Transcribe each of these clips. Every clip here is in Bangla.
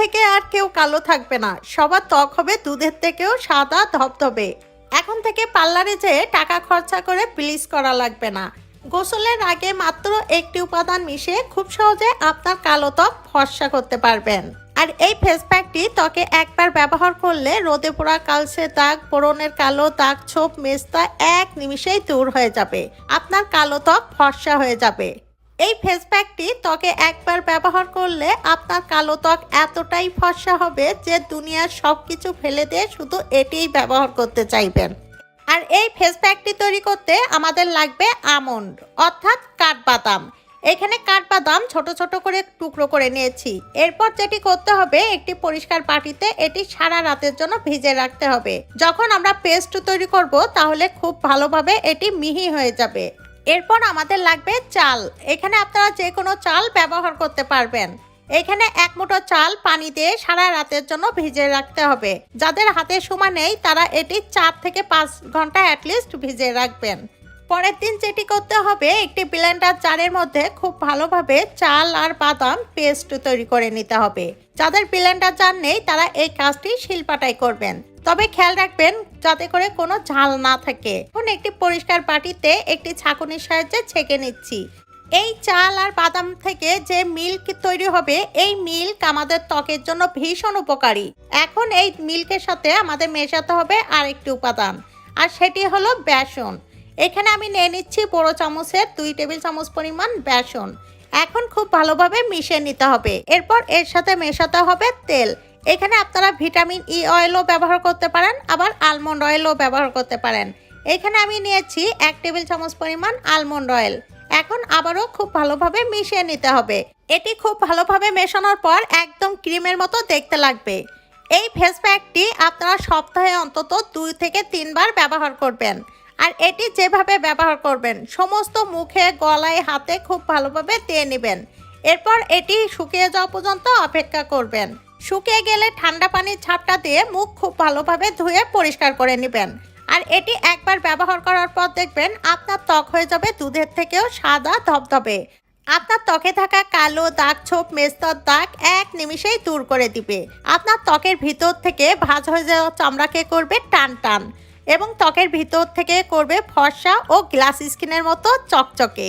থেকে আর কেউ কালো থাকবে না। সবার ত্বক হবে দুধের থেকেও সাদা, ধবধবে। এখন থেকে পার্লারে যেয়ে টাকা খরচা করে ব্লিচ করা লাগবে না। গোসলের আগে মাত্র একটি উপাদান মিশিয়ে খুব সহজে আপনার কালো ত্বক ফর্সা করতে পারবেন। আর এই ফেস প্যাকটি ত্বকে একবার ব্যবহার করলে রোদে পোড়া কালসে দাগ পোড়নের কালো দাগ, ছোপ, মেস্তা এক নিমিষেই দূর হয়ে যাবে। আপনার কালো ত্বক ফর্সা হয়ে যাবে। এই ফেস প্যাকটি ত্বকে একবার ব্যবহার করলে আপনার কালো ত্বক এতটাই ফর্সা হবে যে দুনিয়ার সব কিছু ফেলে দিয়ে শুধু এটিই ব্যবহার করতে চাইবেন। আর এই ফেস প্যাকটি তৈরি করতে আমাদের লাগবে আমন্ড, অর্থাৎ কাঠবাদাম। এখানে কাঠবাদাম ছোট ছোট করে টুকরো করে নিয়েছি। এরপর যেটি করতে হবে, একটি পরিষ্কার বাটিতে এটি সারা রাতের জন্য ভিজে রাখতে হবে। যখন আমরা পেস্ট তৈরি করব, তাহলে খুব ভালোভাবে এটি মিহি হয়ে যাবে। এরপর আমাদের লাগবে চাল। এখানে আপনারা যে কোনো চাল ব্যবহার করতে পারবেন। এখানে এক মুঠো চাল পানি দিয়ে সারা রাতের জন্য ভিজে রাখতে হবে। যাদের হাতে সময় নেই, তারা এটি চার থেকে পাঁচ ঘণ্টা অ্যাটলিস্ট ভিজে রাখবেন। পরের দিন যেটি করতে হবে, একটি ব্লেন্ডার জারের মধ্যে খুব ভালোভাবে চাল আর বাদাম পেস্ট তৈরি করে নিতে হবে। যাদের ব্লেন্ডার জার নেই, তারা এই কাজটি শিলপাটাই করবেন। তবে খেয়াল রাখবেন, যাতে করে কোনো ঝাল না থাকে। এখন একটি পরিষ্কার বাটিতে একটি ছাঁকুনির সাহায্যে ছেঁকে নিচ্ছি। এই চাল আর বাদাম থেকে যে মিল্ক তৈরি হবে, এই মিল্ক আমাদের ত্বকের জন্য ভীষণ উপকারী। এখন এই মিল্কের সাথে আমাদের মেশাতে হবে আরেকটি উপাদান, আর সেটি হলো বেসন। এখানে আমি নিয়ে নিচ্ছি বড় চামচের দুই টেবিল চামচ পরিমাণ বেসন। এখন খুব ভালোভাবে মিশিয়ে নিতে হবে। এরপর এর সাথে মেশাতে হবে তেল। এখানে আপনারা ভিটামিন ই অয়েলও ব্যবহার করতে পারেন, আবার আলমন্ড অয়েলও ব্যবহার করতে পারেন। এখানে আমি নিয়েছি এক টেবিল চামচ পরিমাণ আলমন্ড অয়েল এখন আবারও খুব ভালোভাবে মিশিয়ে নিতে হবে। এটি খুব ভালোভাবে মেশানোর পর একদম ক্রিমের মতো দেখতে লাগবে। এই ফেস প্যাকটি আপনারা সপ্তাহে অন্তত দুই থেকে তিনবার ব্যবহার করবেন। আর এটি যেভাবে ব্যবহার করবেন, সমস্ত মুখে, গলায়, হাতে খুব ভালোভাবে দিয়ে নেবেন। এরপর এটি শুকিয়ে যাওয়া পর্যন্ত অপেক্ষা করবেন। শুকিয়ে গেলে ঠান্ডা পানির ছাপটা দিয়ে মুখ খুব ভালোভাবে ধুয়ে পরিষ্কার করে নেবেন। আর এটি একবার ব্যবহার করার পর দেখবেন আপনার ত্বক হয়ে যাবে দুধের থেকেও সাদা ধবধবে। আপনার ত্বকে থাকা কালো দাগ ছোপ, মেস্তর দাগ এক নিমিষেই দূর করে দিবে। আপনার ত্বকের ভিতর থেকে ভাঁজ হয়ে যাওয়া চামড়াকে করবে টান টান। এবং ত্বকের ভিতর থেকে করবে ফর্সা ও গ্লাস স্কিনের মতো চকচকে।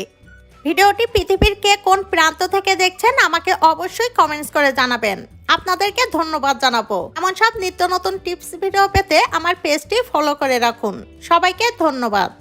ভিডিওটি পৃথিবীর কে কোন প্রান্ত থেকে দেখছেন আমাকে অবশ্যই কমেন্টস করে জানাবেন। আপনাদেরকে ধন্যবাদ জানাব। এমন সব নিত্য নতুন টিপস ভিডিও পেতে আমার পেজটি ফলো করে রাখুন। সবাইকে ধন্যবাদ।